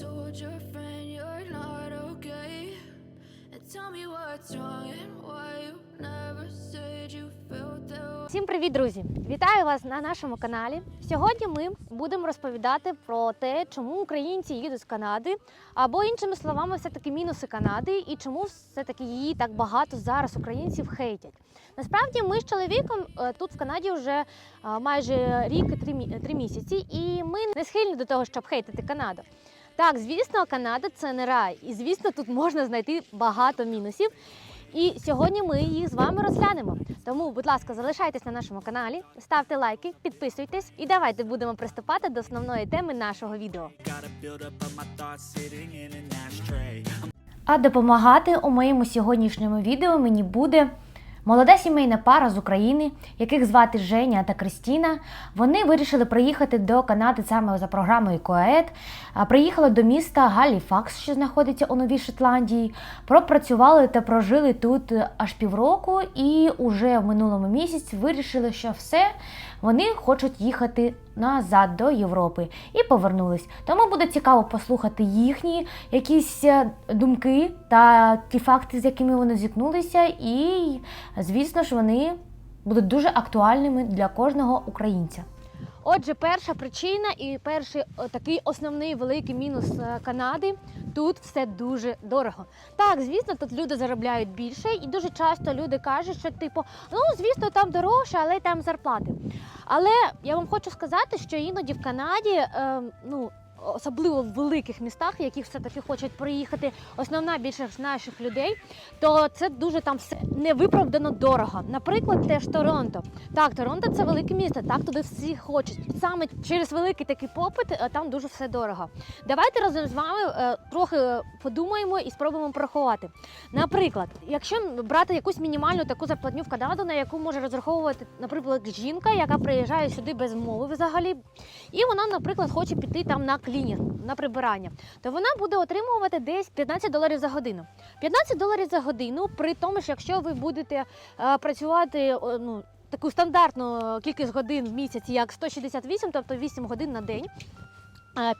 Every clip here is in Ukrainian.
told your friend you're not okay? And tell me what's wrong and why you never said you felt that way. Всім привіт, друзі! Вітаю вас на нашому каналі. Сьогодні ми будемо розповідати про те, чому українці їдуть з Канади, або іншими словами, все-таки мінуси Канади, і чому все-таки її так багато зараз українців хейтять. Насправді, ми з чоловіком е, тут в Канаді вже е, майже рік і три місяці, і ми не схильні до того, щоб хейтити Канаду. Так, звісно, Канада це не рай, і звісно, тут можна знайти багато мінусів. І сьогодні ми їх з вами розглянемо. Тому, будь ласка, залишайтесь на нашому каналі, ставте лайки, підписуйтесь і давайте будемо приступати до основної теми нашого відео. А допомагати у моєму сьогоднішньому відео мені буде молода сімейна пара з України, яких звати Женя та Кристіна. Вони вирішили приїхати до Канади саме за програмою КОЕД. Приїхали до міста Галіфакс, що знаходиться у Новій Шотландії. Пропрацювали та прожили тут аж півроку, і уже в минулому місяці вирішили, що все вони хочуть їхати назад до Європи і повернулись. Тому буде цікаво послухати їхні якісь е, думки та ті факти, з якими вони зіткнулися, і звісно ж вони будуть дуже актуальними для кожного українця. Отже, перша причина і перший такий основний великий мінус е, Канади тут все дуже дорого. Так, звісно, тут люди заробляють більше, і дуже часто люди кажуть, що типу, ну звісно, там дорожче, але там зарплати. Але я вам хочу сказати, що іноді в Канаді, е, ну. Особливо в великих містах, яких все-таки хочуть приїхати основна більшість наших людей, то це дуже там все невиправдано дорого. Наприклад, теж Торонто. Так, Торонто це велике місто, так туди всі хочуть. Саме через великий такий попит е, там дуже все дорого. Давайте разом з вами е, трохи подумаємо і спробуємо порахувати. Наприклад, якщо брати якусь мінімальну таку зарплатню в Канаду, на яку може розраховувати, наприклад, жінка, яка приїжджає сюди без мови взагалі, і вона, наприклад, хоче піти там на клінінг, на прибирання, то вона буде отримувати десь 15 доларів за годину. 15 доларів за годину, при тому, що якщо ви будете е, працювати ну, таку стандартну кількість годин в місяць, як 168, тобто 8 годин на день.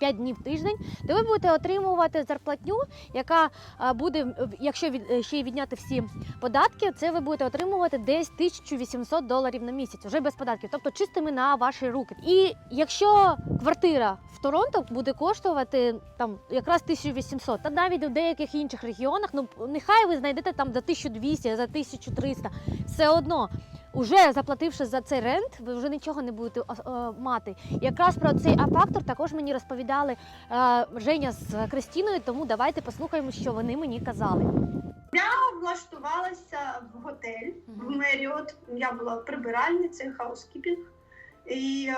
5 днів в тиждень, то ви будете отримувати зарплатню, яка е, буде, е, якщо е, ще й відняти всі податки, це ви будете отримувати десь 1800 доларів на місяць, вже без податків, тобто чистими на ваші руки. І якщо квартира в Торонто буде коштувати там якраз 1800, та навіть у деяких інших регіонах, ну нехай ви знайдете там за 1200, за 1300, все одно. Уже заплативши за цей рент, ви вже нічого не будете е, е, мати. Якраз про цей А-фактор також мені розповідали е, Женя з Кристіною, тому давайте послухаємо, що вони мені казали. Я влаштувалася в готель в Меріот. Я була прибиральницею, хаускіпінг. І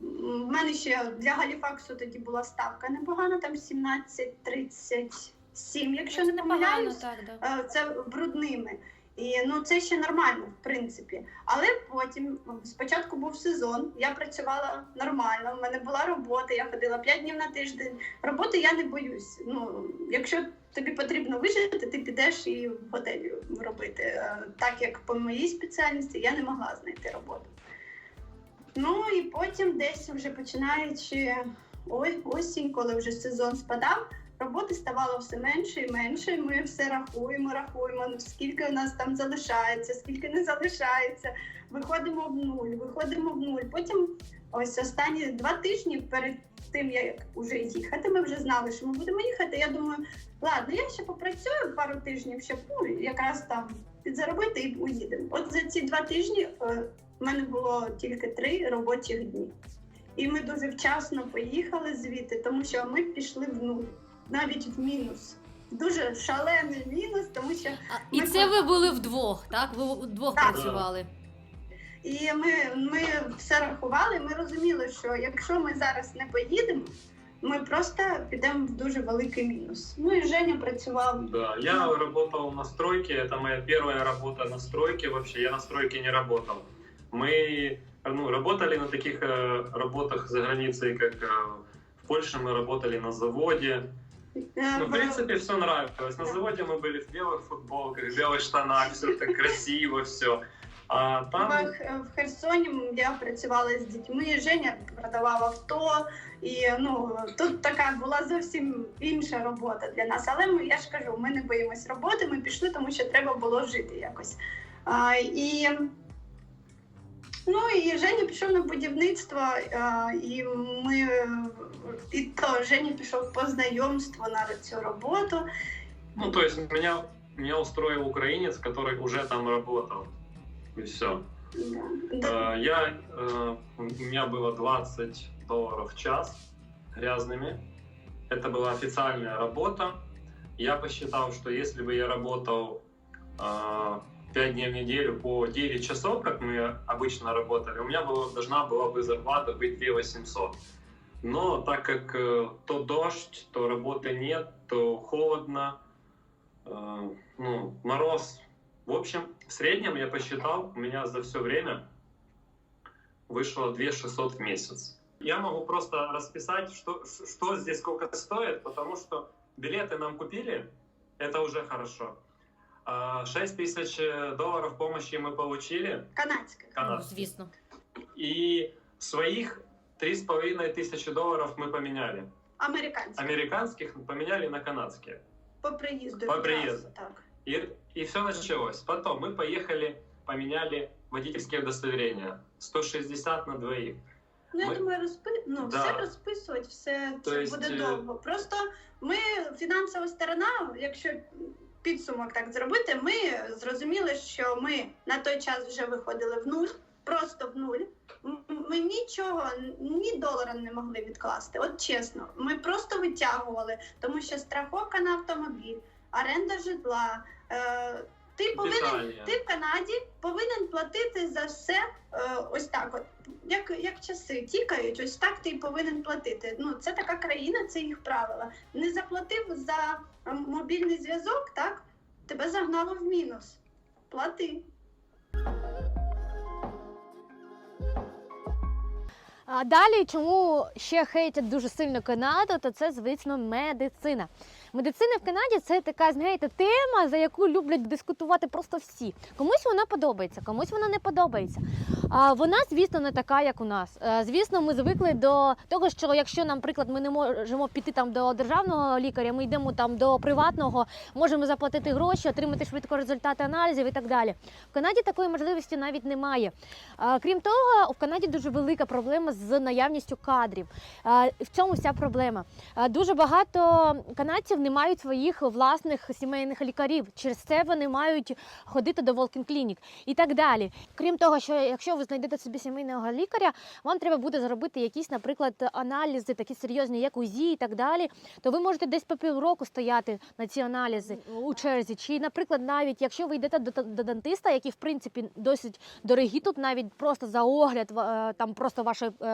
в мене ще для Галіфаксу тоді була ставка непогана, там 17-37, якщо не помиляюсь. це брудними. І ну це ще нормально, в принципі. Але потім спочатку був сезон, я працювала нормально. в мене була робота, я ходила 5 днів на тиждень. Роботи я не боюсь. Ну, якщо тобі потрібно вижити, ти підеш і в готелі робити. Е, Так як по моїй спеціальності я не могла знайти роботу. Ну і потім десь вже починаючи ой, осінь, коли вже сезон спадав, роботи ставало все менше і менше. Ми все рахуємо, рахуємо, ну, скільки у нас там залишається, скільки не залишається. Виходимо в нуль, виходимо в нуль. Потім ось останні два тижні перед тим, як вже їхати, ми вже знали, що ми будемо їхати. Я думаю, ладно, я ще попрацюю пару тижнів, щоб ну, якраз там підзаробити і уїдемо. От за ці два тижні е, в мене було тільки три робочих дні. І ми дуже вчасно поїхали звідти, тому що ми пішли в нуль, навіть в мінус. Дуже шалений мінус, тому що А, і Ми це по- ви були вдвох, так? Ви вдвох Так. працювали. і ми, ми все рахували. Ми розуміли, що якщо ми зараз не поїдемо, ми просто підемо в дуже великий мінус. Ну і Женя працював. Да, я работал на стройке, это моя первая работа на стройке вообще, я на стройке не работал. Мы ну, работали на таких э, работах за границей, как э, в Польше мы работали на заводе. Е, Ну, в в- принципе, все нравилось. На заводе мы были в белых футболках, в белых штанах, все так красиво, все. А там В, Х- в Херсоні я працювала з дітьми, Женя продавав авто, і ну тут така була зовсім інша робота для нас. Але ми, я ж кажу, ми не боїмось роботи, ми пішли, тому що треба було жити якось. А, і, ну, і Женя пішов на будівництво, а, і ми і то Женя пішов по знайомству на цю роботу. Ну, то есть меня, меня устроил украинец, который уже там работал. И все. Да. Да. Я, э, у меня было 20 долларов в час грязными. Это была официальная работа. Я посчитал, что если бы я работал э, 5 дней в неделю по 9 часов, как мы обычно работали, у меня было, должна была бы зарплата быть 2 800. Но так как э, то дождь, то работы нет, то холодно, э, ну, мороз. В общем, в среднем я посчитал, у меня за все время вышло 2 600 в месяц. Я могу просто расписать, что, что здесь сколько стоит, потому что билеты нам купили, это уже хорошо. А, 6 тысяч долларов помощи мы получили, Канадська. Ну, канадских. звісно. И своих 3,5 тысячи долларов мы поменяли. Американська. Американских поменяли на канадские. По приїзду. По відразу, приїзду. Так. И, и все началось. Потом мы поехали, поменяли водительские удостоверения. 160 на двоих. Ну, я Ми- думаю, розпи... ну, Да. все розписувати, все То це есть, буде е, довго. Просто ми, фінансова сторона, якщо підсумок так зробити, ми зрозуміли, що ми на той час вже виходили в нуль, просто в нуль. Ми нічого, ні долара не могли відкласти. От чесно, ми просто витягували, тому що страховка на автомобіль, оренда житла. Е, ти повинен Питание. ти в Канаді повинен платити за все е, ось так. От як, як часи тікають, ось так ти й повинен платити. Ну це така країна, це їх правила. Не заплатив за е, мобільний зв'язок, так тебе загнало в мінус. Плати. А далі, чому ще хейтять дуже сильно Канаду, то це, звісно, медицина. Медицина в Канаді це така, знаєте, тема, за яку люблять дискутувати просто всі. Комусь вона подобається, комусь вона не подобається. А вона, звісно, не така, як у нас. Е, Звісно, ми звикли до того, що якщо, наприклад, ми не можемо піти там до державного лікаря, ми йдемо там до приватного, можемо заплатити гроші, отримати швидко результати аналізів і так далі. В Канаді такої можливості навіть немає. Крім того, в Канаді дуже велика проблема з наявністю кадрів. В цьому вся проблема. Дуже багато канадців не мають своїх власних сімейних лікарів. Через це вони мають ходити до Волкін Клінік і так далі. Крім того, що якщо ви знайдете собі сімейного лікаря, вам треба буде зробити якісь, наприклад, аналізи, такі серйозні, як УЗІ і так далі. То ви можете десь по півроку стояти на ці аналізи у черзі. Чи, наприклад, навіть якщо ви йдете до, до дантиста, які в принципі досить дорогі тут, навіть просто за огляд е, там просто вашої е,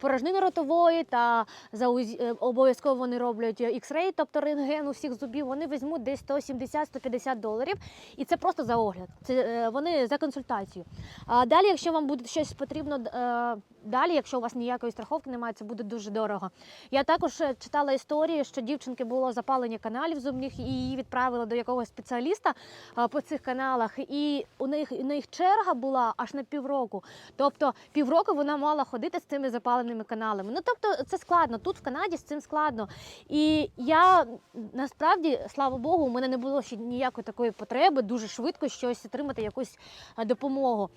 порожнини ротової та за е, обов'язково вони роблять X-ray, тобто рентген усіх зубів. Вони візьмуть десь 170-150 доларів, і це просто за огляд. Це е, вони за консультацію. А далі, якщо вам буде щось потрібно е, далі, якщо у вас ніякої страховки немає, це буде дуже дорого. Я також е, читала історії, що дівчинки було запалення каналів зубних, і її відправили до якогось спеціаліста е, по цих каналах, і у них у них черга була аж на півроку. Тобто півроку вона мала ходити з цими запаленими каналами. Ну тобто це складно. Тут в Канаді з цим складно. І я насправді, слава Богу, у мене не було ще ніякої такої потреби дуже швидко щось отримати, якусь е, допомогу.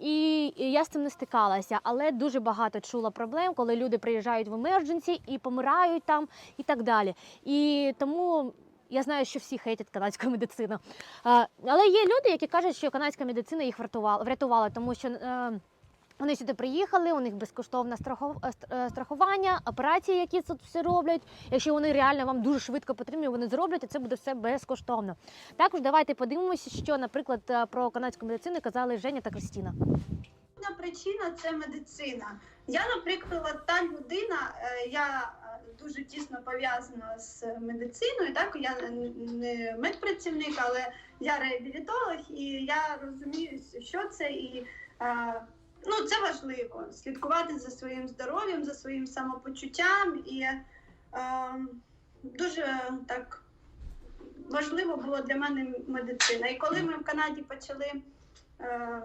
І я з цим не стикалася, але дуже багато чула проблем, коли люди приїжджають в емердженсі і помирають там і так далі. І тому. Я знаю, що всі хейтять канадську медицину. Але є люди, які кажуть, що канадська медицина їх врятувала, врятувала тому що е, вони сюди приїхали, у них безкоштовне е, ст- страхування, операції, які тут все роблять. Якщо вони реально вам дуже швидко потрібні, вони зроблять, і це буде все безкоштовно. Також давайте подивимося, що, наприклад, е, про канадську медицину казали Женя та Кристіна. Причина це медицина. Я, наприклад, та людина, е, я дуже тісно пов'язана з медициною. Так я не медпрацівник, але я реабілітолог, і я розумію, що це і. Ну, це важливо слідкувати за своїм здоров'ям, за своїм самопочуттям, і е, дуже так важливо було для мене медицина. І коли ми в Канаді почали е,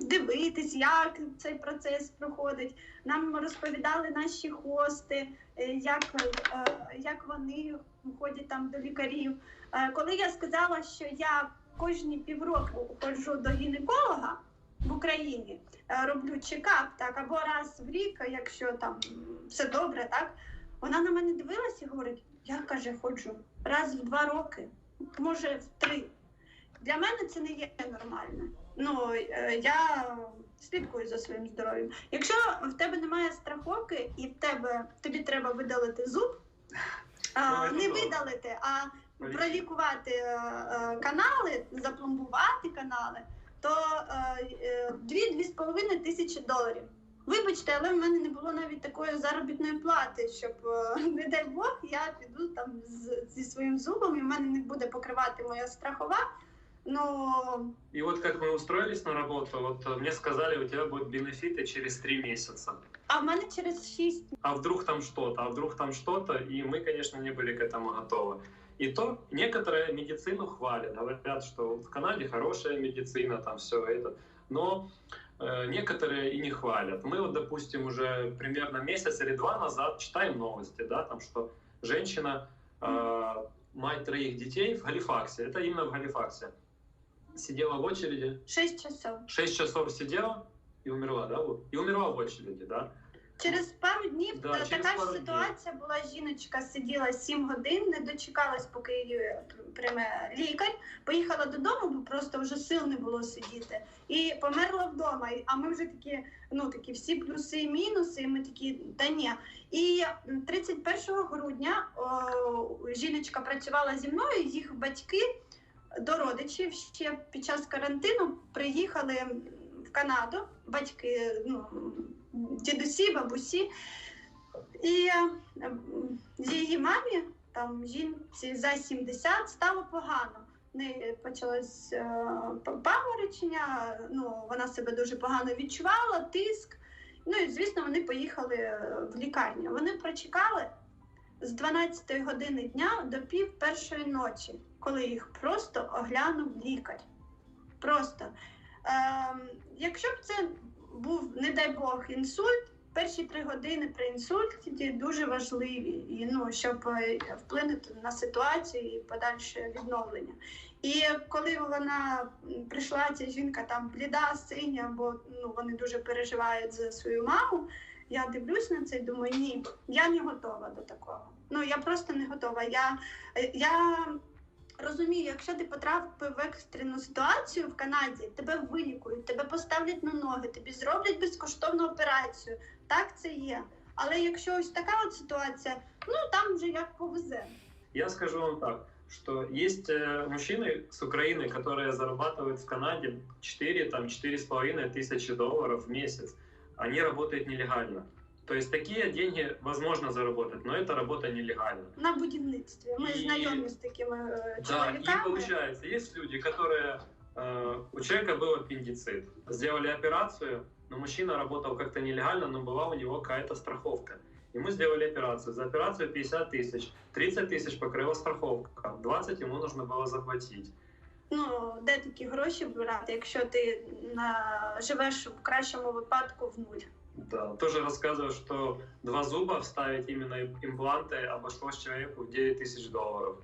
дивитись, як цей процес проходить. Нам розповідали наші хости, е, як, е, як вони ходять там до лікарів. Е, Коли я сказала, що я кожні півроку ходжу до гінеколога в Україні, е, роблю чекап, так, або раз в рік, якщо там все добре, так, вона на мене дивилась і говорить: я каже, ходжу раз в два роки, може в три. Для мене це не є нормально. Ну е, я слідкую за своїм здоров'ям. Якщо в тебе немає страховки і в тебе тобі треба видалити зуб, а, Ну, не видалити, а пролікувати е, канали, запломбувати канали, то е, е, 2-2,5 тисячі доларів. Вибачте, але в мене не було навіть такої заробітної плати, щоб, е, не дай Бог, я піду там з, зі своїм зубом, і в мене не буде покривати моя страхова. Ну, И вот как мы устроились на работу, вот э, мне сказали, у тебя будут бенефиты через три месяца. а в мене через 6 А вдруг там что-то, а вдруг там что-то, и мы, конечно, не были к этому готовы. И то некоторые медицину хвалят, говорят, что в Канаде хорошая медицина, там все это, но э, некоторые и не хвалят. Мы вот, допустим, уже примерно месяц или два назад читаем новости, да, там, что женщина, э, мать троих детей в Галифаксе, это именно в Галифаксе, сидела в очереди, 6 часов. 6 часов сидела и умерла, да, вот, и умерла в очереди, да. Через пару днів Да, через така ж пару ситуація була. Жіночка сиділа 7 годин, не дочекалась, поки її прийме лікар. Поїхала додому, бо просто вже сил не було сидіти. І померла вдома. А ми вже такі, ну такі всі плюси і мінуси. І ми такі, та ні. І 31 грудня о, жіночка працювала зі мною. Їх батьки до родичів ще під час карантину приїхали в Канаду. Батьки, ну дідусі, бабусі. І е, її мамі, там жінці за 70, стало погано. Неї почалось е, паморочення, ну, вона себе дуже погано відчувала, тиск. Ну і звісно, вони поїхали е, в лікарню. Вони прочекали з 12 години дня до пів першої ночі, коли їх просто оглянув лікар. Просто. Ем, якщо б це був, не дай Бог, інсульт, перші три години при інсульті дуже важливі, і, ну, щоб е, вплинути на ситуацію і подальше відновлення. І коли вона прийшла, ця жінка там бліда, синя, бо ну, вони дуже переживають за свою маму. Я дивлюсь на це і думаю, ні, я не готова до такого. Ну я просто не готова. Я, е, я розумію, якщо ти потрапив в екстрену ситуацію в Канаді, тебе вилікують, тебе поставлять на ноги, тобі зроблять безкоштовну операцію. Так це є. Але якщо ось така от ситуація, ну там вже як повезе. Я скажу вам так, что есть э, мужчины с Украины, которые зарабатывают в Канаде 4, там, 4,5 тысячи долларов в месяц. Они работают нелегально. То есть такие деньги возможно заработать, но это работа нелегальна. На будівництві. Ми І- знайомі з такими е, Да, и чоловіками. получается, есть люди, которые... э, у человека был аппендицит, сделали операцию, но мужчина работал как-то нелегально, но была у него какая-то страховка. Ему сделали операцию. За операцию 50 тысяч. 30 тысяч покрыла страховка. 20 ему нужно было заплатить. Ну, де такі гроші брати, якщо ти на, живеш в кращому випадку в нуль. Да, тоже рассказываю, что два зуба вставить именно импланты обошлось человеку в 9 тысяч долларов.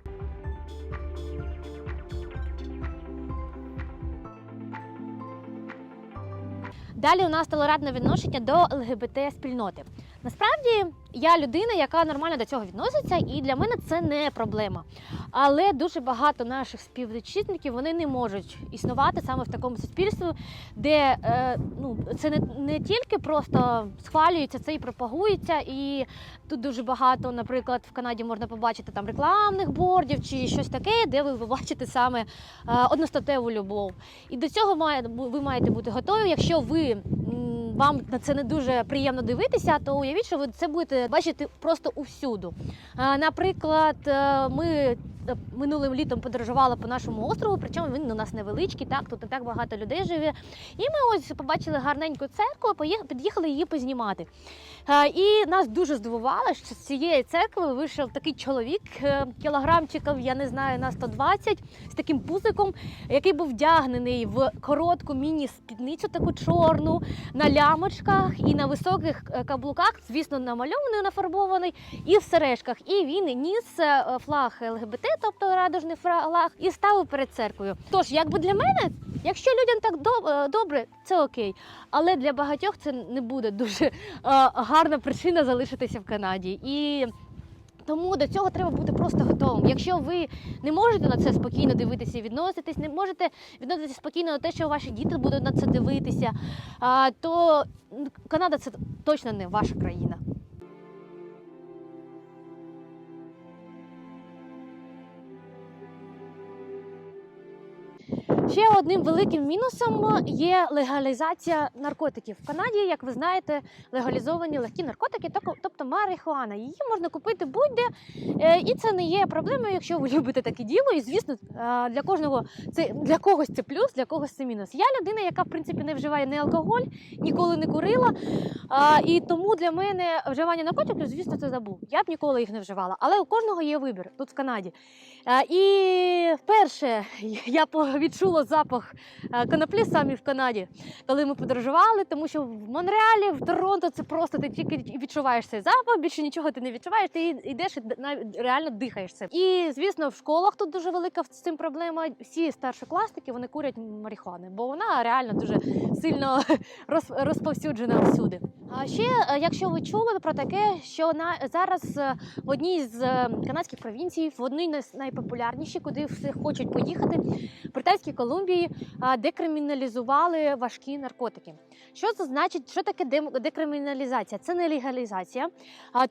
Далі у нас толерантне відношення до ЛГБТ спільноти. Насправді я людина, яка нормально до цього відноситься, і для мене це не проблема. Але дуже багато наших співвітчизників вони не можуть існувати саме в такому суспільстві, де е, ну це не, не тільки просто схвалюється це і пропагується, і тут дуже багато, наприклад, в Канаді можна побачити там рекламних бордів чи щось таке, де ви побачите саме е, одностатеву любов. І до цього має ви маєте бути готові. Якщо ви вам на це не дуже приємно дивитися, то уявіть, що ви це будете бачити просто усюду. Наприклад, е, ми минулим літом подорожувала по нашому острову, причому він у нас невеличкий, так тут не так багато людей живе. І ми ось побачили гарненьку церкву, під'їхали її познімати. Е, І нас дуже здивувало, що з цієї церкви вийшов такий чоловік, е, кілограмчиків, я не знаю, на 120, з таким пузиком, який був вдягнений в коротку міні-спідницю, таку чорну, на лямочках і на високих е, каблуках, звісно, намальований, нафарбований, і в сережках. І він ніс е, флаг ЛГБТ, тобто радужний флаг, і ставив перед церквою. Тож, якби для мене, якщо людям так е, добре, це окей. Але для багатьох це не буде дуже е, гарна причина залишитися в Канаді. І тому до цього треба бути просто готовим. Якщо ви не можете на це спокійно дивитися і відноситись, не можете відноситися спокійно на те, що ваші діти будуть на це дивитися, то Канада це точно не ваша країна. Ще одним великим мінусом є легалізація наркотиків. В Канаді, як ви знаєте, легалізовані легкі наркотики, тобто марихуана. Її можна купити будь-де, е, і це не є проблемою, якщо ви любите таке діло. І звісно, е, для кожного це для когось це плюс, для когось це мінус. Я людина, яка в принципі не вживає ні алкоголь, ніколи не курила. І тому для мене вживання наркотиків, звісно, це забув. Я б ніколи їх не вживала. Але у кожного є вибір тут в Канаді. І вперше я по- запах е, коноплі самі в Канаді, коли ми подорожували, тому що в Монреалі, в Торонто це просто ти тільки відчуваєш цей запах, більше нічого ти не відчуваєш, ти йдеш і реально дихаєш цим. І звісно, в школах тут дуже велика з цим проблема. Всі старшокласники вони курять марихуани, бо вона реально дуже сильно роз- розповсюджена всюди. А ще, е, якщо ви чули про таке, що на зараз е, в одній з е, канадських провінцій, в одній з найпопулярніші, куди всі хочуть поїхати, в Британській Колумбії декриміналізували важкі наркотики. Що це значить? Що таке декриміналізація? Це не легалізація.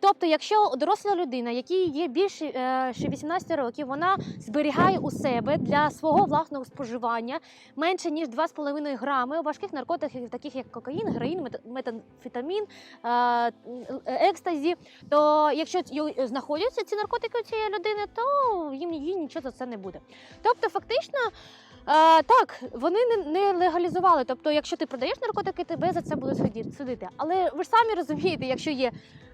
Тобто, якщо доросла людина, якій є більше е, ще 18 років, вона зберігає у себе для свого власного споживання менше ніж 2,5 грами важких наркотиків, таких як кокаїн, мет- метамфетамін, е, е, екстазі, то якщо знаходяться ці наркотики у цієї людини, то їм їй нічого за це не буде. Тобто, фактично. Е, так, вони не, не легалізували. Тобто, якщо ти продаєш наркотики, тебе за це будуть судити. Але ви ж самі розумієте, якщо є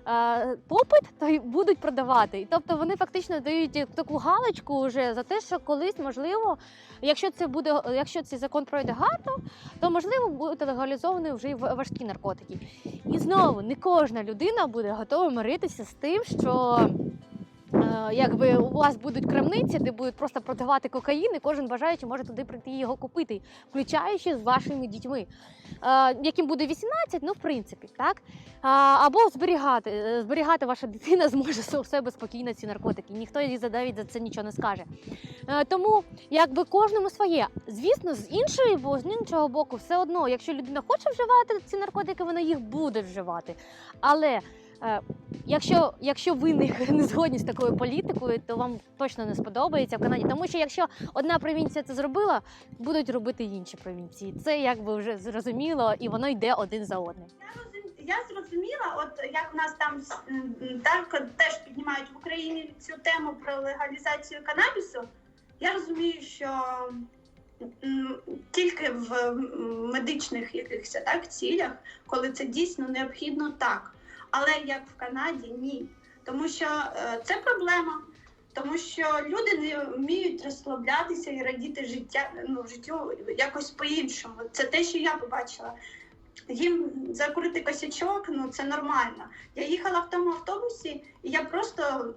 е, попит, то й будуть продавати. І Тобто вони фактично дають таку галочку вже за те, що колись можливо, якщо це буде, якщо цей закон пройде гарно, то можливо будуть легалізовані вже й ва- важкі наркотики. І знову не кожна людина буде готова миритися з тим, що. Е, Якби у вас будуть крамниці, де будуть просто продавати кокаїн, і кожен бажаючий може туди прийти його купити, включаючи з вашими дітьми, е, яким буде 18, ну в принципі, так або зберігати. Е, Зберігати ваша дитина зможе у себе спокійно ці наркотики. Ніхто їй задавить за це нічого не скаже. Е, Тому якби кожному своє. Звісно, з іншої, бо з іншого боку, все одно, якщо людина хоче вживати ці наркотики, вона їх буде вживати. Але е, якщо, якщо ви не, згодні з такою політикою, то вам точно не сподобається в Канаді. Тому що якщо одна провінція це зробила, будуть робити інші провінції. Це якби вже зрозуміло, і воно йде один за одним. Я зрозуміла, от як в нас там так теж піднімають в Україні цю тему про легалізацію канабісу. Я розумію, що тільки в медичних якихось так цілях, коли це дійсно необхідно, так. Але як в Канаді, ні. Тому що е, це проблема. Тому що люди не вміють розслаблятися і радіти життя ну, життю якось по-іншому. Це те, що я побачила. Їм закурити косячок, ну це нормально. Я їхала в тому автобусі, і я просто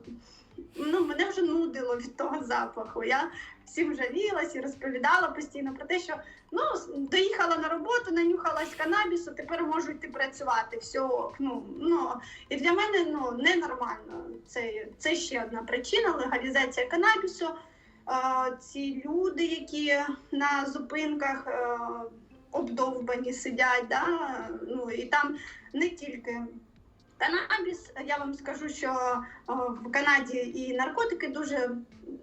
ну мене вже нудило від того запаху. Я всім жалілась і розповідала постійно про те, що ну доїхала на роботу, нанюхалась канабісу, тепер можу йти працювати. Все, ну, ну і для мене ну ненормально. Це, це ще одна причина легалізація канабісу. Е, ці люди, які на зупинках. Е, обдовбані сидять, да? ну і там не тільки Канабіс, я вам скажу, що в Канаді і наркотики дуже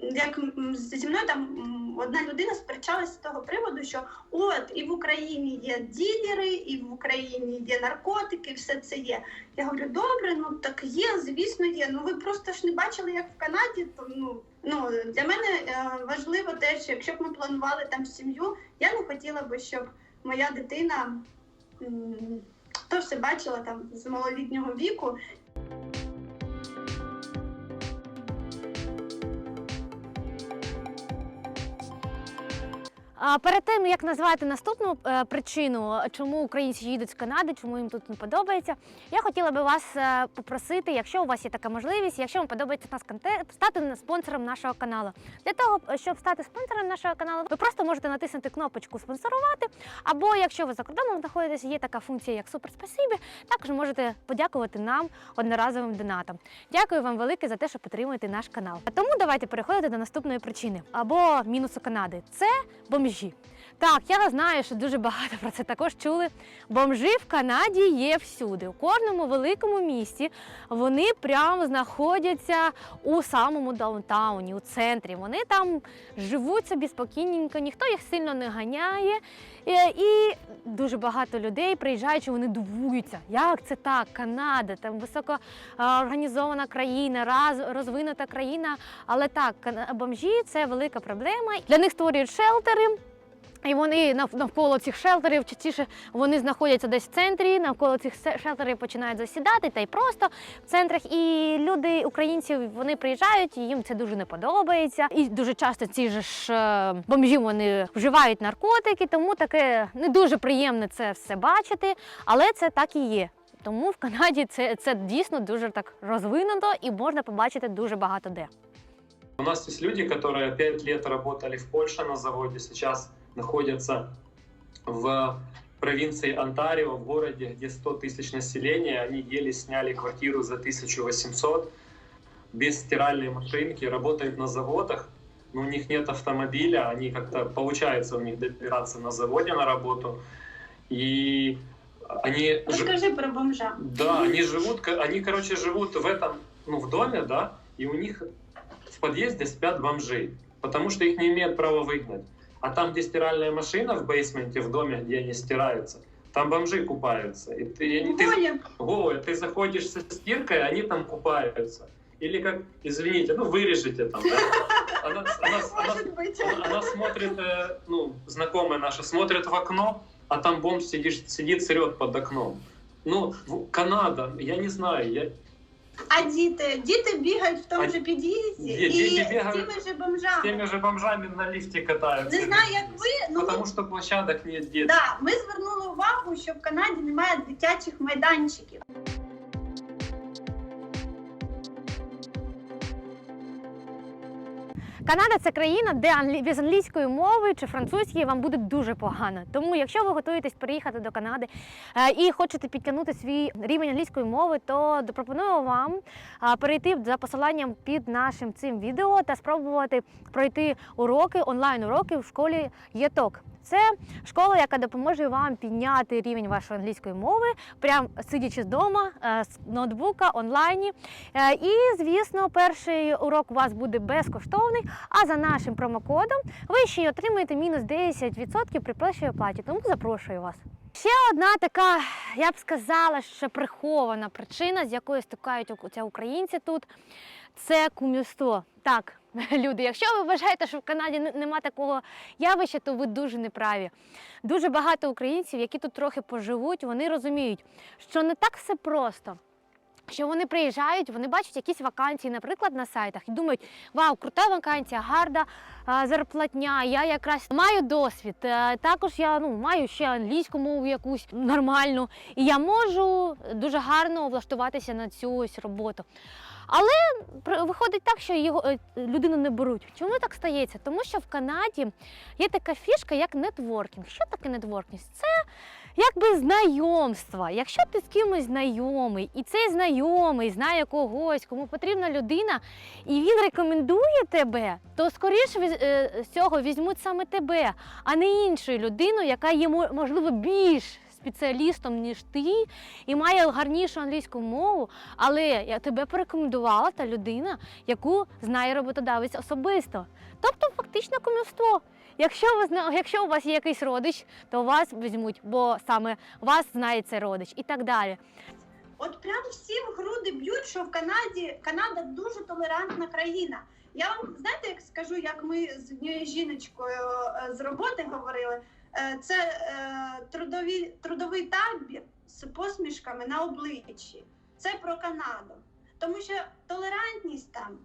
як зі мною там одна людина сперечалася з того приводу, що от і в Україні є ділери, і в Україні є наркотики, все це є. Я говорю, добре, ну так є, звісно, є. Ну ви просто ж не бачили, як в Канаді. То ну ну для мене е, важливо те, що якщо б ми планували там сім'ю, я не хотіла би, щоб моя дитина. то все бачила там з малолітнього віку, перед тим як назвати наступну е, причину, чому українці їдуть з Канади, чому їм тут не подобається, я хотіла би вас е, попросити, якщо у вас є така можливість, якщо вам подобається наш контент, стати спонсором нашого каналу. Для того, щоб стати спонсором нашого каналу, ви просто можете натиснути кнопочку спонсорувати. Або якщо ви за кордоном знаходитесь, є така функція, як суперспасибі, також можете подякувати нам одноразовим донатом. Дякую вам велике за те, що підтримуєте наш канал. Тому давайте переходити до наступної причини або мінусу Канади. Це бомжі. Так, я знаю, що дуже багато про це також чули. Бомжі в Канаді є всюди. У кожному великому місті вони прямо знаходяться у самому даунтауні, у центрі. Вони там живуть собі спокійненько, ніхто їх сильно не ганяє. Е, І дуже багато людей приїжджаючи, вони дивуються, як це так, Канада, там високо е, країна, розвинута країна. Але так, бомжі це велика проблема. Для них створюють шелтери. І вони навколо цих шелтерів, частіше вони знаходяться десь в центрі, навколо цих шелтерів починають засідати, та й просто в центрах. І люди, українці, вони приїжджають, і їм це дуже не подобається. І дуже часто ці ж е, бомжі вони вживають наркотики, тому таке не дуже приємно це все бачити, але це так і є. Тому в Канаді це, це дійсно дуже так розвинуто і можна побачити дуже багато де. У нас есть люди, которые пять лет работали в Польше на заводе, сейчас находятся в провинции Онтарио, в городе, где 100 тысяч населения. Они еле сняли квартиру за 1800, без стиральной машинки, работают на заводах, но у них нет автомобиля, они как-то, получается у них добираться на заводе на работу. И они... ж- розкажи про бомжа. да, они живут, они, короче, живут в этом, ну, в доме, да, и у них в подъезде спят бомжи, потому что их не имеют права выгнать. А там, где стиральная машина в бейсменте, в доме, где они стираются, там бомжи купаются. И ты, и ты, Голі. голая, ты заходишь со стиркой, они там купаются. Или как, извините, ну вырежете там, да? Она, она- она- Може бути. она, она смотрит, э, ну, знакомая наша, смотрит в окно, а там бомж сидит, сидит срет под окном. Ну, в- Канада, я не знаю, я, а діти? Діти бігають в тому А же під'їзді і діти з тими же бомжами. З тими же бомжами на ліфті катаються. Не знаю, як ви, ну тому ми... що площадок нет детских. да, ми звернули увагу, що в Канаді немає дитячих майданчиків. Канада це країна, де без англійської мови чи французької вам буде дуже погано. Тому, якщо ви готуєтесь переїхати до Канади е, і хочете підтягнути свій рівень англійської мови, то пропоную вам перейти за посиланням під нашим цим відео та спробувати пройти уроки, онлайн уроки в школі ЄТОК. Це школа, яка допоможе вам підняти рівень вашої англійської мови, прям сидячи вдома е, з ноутбука онлайні. Е, І, звісно, перший урок у вас буде безкоштовний. А за нашим промокодом ви ще й отримаєте мінус 10% при першій оплаті. Тому запрошую вас. Ще одна така, я б сказала, що прихована причина, з якою стикають українці тут, це кумівство. Так, люди, якщо ви вважаєте, що в Канаді нема такого явища, то ви дуже неправі. Дуже багато українців, які тут трохи поживуть, вони розуміють, що не так все просто. Що вони приїжджають, вони бачать якісь вакансії, наприклад, на сайтах, і думають, вау, крута вакансія, гарна а, зарплатня, я якраз маю досвід. е, Також я ну, маю ще англійську мову якусь нормальну, і я можу дуже гарно влаштуватися на цю ось роботу. Але виходить так, що його е, людину не беруть. Чому так стається? Тому що в Канаді є така фішка, як нетворкінг. Що таке нетворкінг? Це якби знайомства. Якщо ти з кимось знайомий, і цей знайомий знає когось, кому потрібна людина, і він рекомендує тебе, то скоріше з цього візьмуть саме тебе, а не іншу людину, яка є можливо більш спеціалістом, ніж ти, і має гарнішу англійську мову, але я тебе порекомендувала та людина, яку знає роботодавець особисто. Тобто фактично кумівство. Якщо ви якщо у вас є якийсь родич, то вас візьмуть, бо саме вас знає цей родич і так далі. От прям всі в груди б'ють, що в Канаді Канада дуже толерантна країна. Я вам знаєте, як скажу, як ми з однією жіночкою е, з роботи говорили, це е, трудові, трудовий табір з посмішками на обличчі. Це про Канаду. Тому що толерантність там,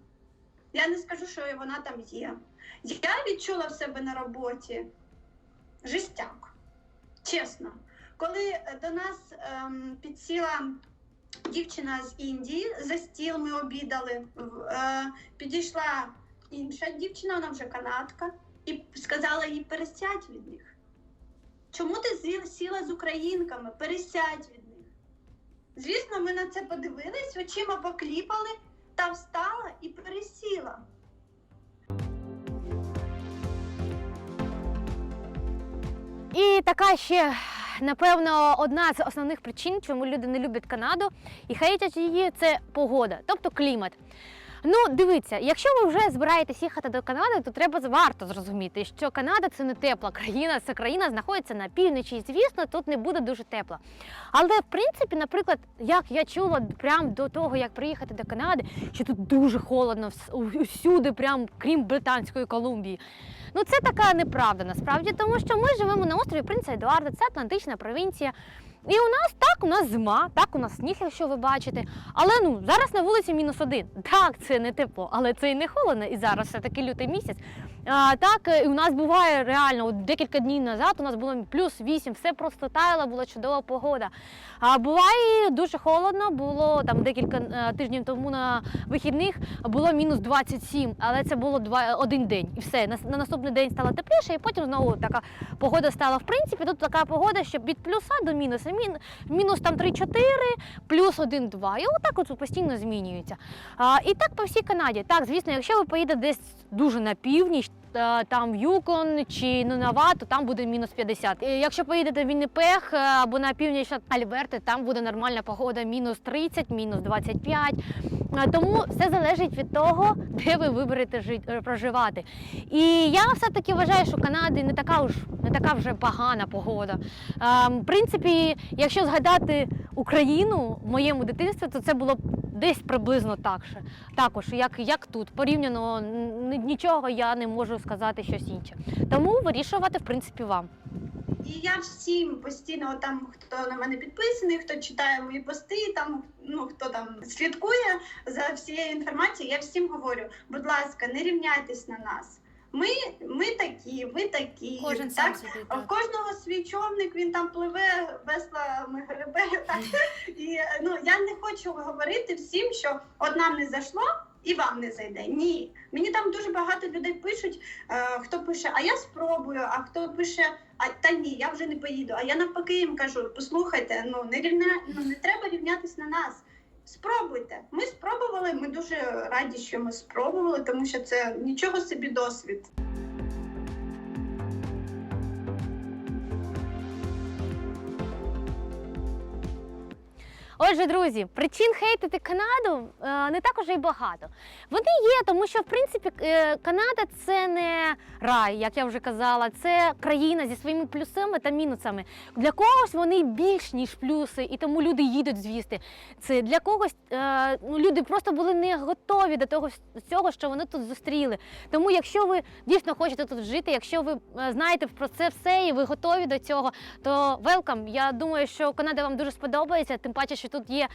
я не скажу, що вона там є. Я відчула в себе на роботі жестяк. Чесно. Коли е, до нас ем, підсіла дівчина з Індії, за стіл ми обідали, е, підійшла інша дівчина, вона вже канадка, і сказала їй пересядь від них. Чому ти сіла з українками? Пересядь від них. Звісно, ми на це подивились, очима покліпали та встала і пересіла. І така ще, напевно, одна з основних причин, чому люди не люблять Канаду і хейтять її, це погода, тобто клімат. Ну, дивіться, якщо ви вже збираєтесь їхати до Канади, то треба варто зрозуміти, що Канада це не тепла країна, це країна знаходиться на півночі, і звісно, тут не буде дуже тепло. Але в принципі, наприклад, як я чула прямо до того, як приїхати до Канади, що тут дуже холодно усюди, прям крім Британської Колумбії. Ну це така неправда насправді, тому що ми живемо на острові Принца Едуарда, це Атлантична провінція. І у нас так, у нас зима, так, у нас сніг, якщо ви бачите. Але ну зараз на вулиці мінус один. Так, це не тепло, але це і не холодно. І зараз все таки лютий місяць. Так, і у нас буває реально от декілька днів назад. У нас було плюс 8, все просто таяло, була чудова погода. А буває дуже холодно. Було там декілька е, тижнів тому на вихідних було мінус 27, але це було два один день. І все на, на наступний день стало тепліше, і потім знову така погода стала. В принципі, тут така погода, що від плюса до мінуса. Мін, мінус там 3-4, плюс 1-2. І отак от постійно змінюється. А, і так по всій Канаді. Так, звісно, якщо ви поїдете десь дуже на північ. Е, Там в Юкон чи Нунава, то там буде мінус 50. І Якщо поїдете в Віннипех е, або на північ Альберти, там буде нормальна погода мінус 30, мінус 25. Тому все залежить від того, де ви виберете е, проживати. І я все-таки вважаю, що Канаді не така уж не така вже погана погода. В принципі, якщо згадати Україну в моєму дитинстві, то це було десь приблизно так же. Також, як, як тут. Порівняно нічого я не можу сказати щось інше. Тому вирішувати, в принципі, вам. І я всім постійно там, хто на мене підписаний, хто читає мої пости, там ну хто там слідкує за всією інформацією, я всім говорю, будь ласка, не рівняйтесь на нас. Ми, ми такі, ви такі. Кожен так? сам собі. А в кожного свій човник, він там пливе, веслами гребе. Так? І ну я не хочу говорити всім, що от нам не зайшло і вам не зайде. Ні. Мені там дуже багато людей пишуть, е, хто пише, а я спробую, а хто пише, а та ні, я вже не поїду. А я навпаки їм кажу: послухайте, ну не рівня, ну не треба рівнятись на нас. Спробуйте. Ми спробували. Ми дуже раді, що ми спробували, тому що це нічого собі досвід. Отже, друзі, причин хейтити Канаду е, не так уже й багато. Вони є, тому що в принципі е, Канада це не рай, як я вже казала, це країна зі своїми плюсами та мінусами. Для когось вони більш ніж плюси, і тому люди їдуть звісти. Це для когось е, ну, люди просто були не готові до того всього, що вони тут зустріли. Тому, якщо ви дійсно хочете тут жити, якщо ви знаєте про це все і ви готові до цього, то велкам. Я думаю, що Канада вам дуже сподобається, тим паче, що тут є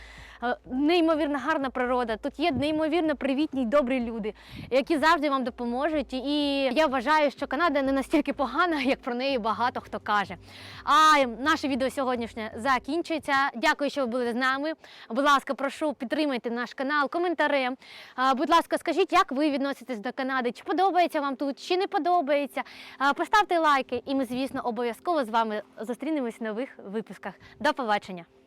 е, неймовірно гарна природа, тут є неймовірно привітні й добрі люди, які завжди вам допоможуть. І я вважаю, що Канада не настільки погана, як про неї багато хто каже. А наше відео сьогоднішнє закінчується. Дякую, що ви були з нами. Будь ласка, прошу підтримайте наш канал коментарем. Будь ласка, скажіть, як ви відноситесь до Канади? Чи подобається вам тут, чи не подобається? Поставте лайки, і ми, звісно, обов'язково з вами зустрінемось в нових випусках. До побачення!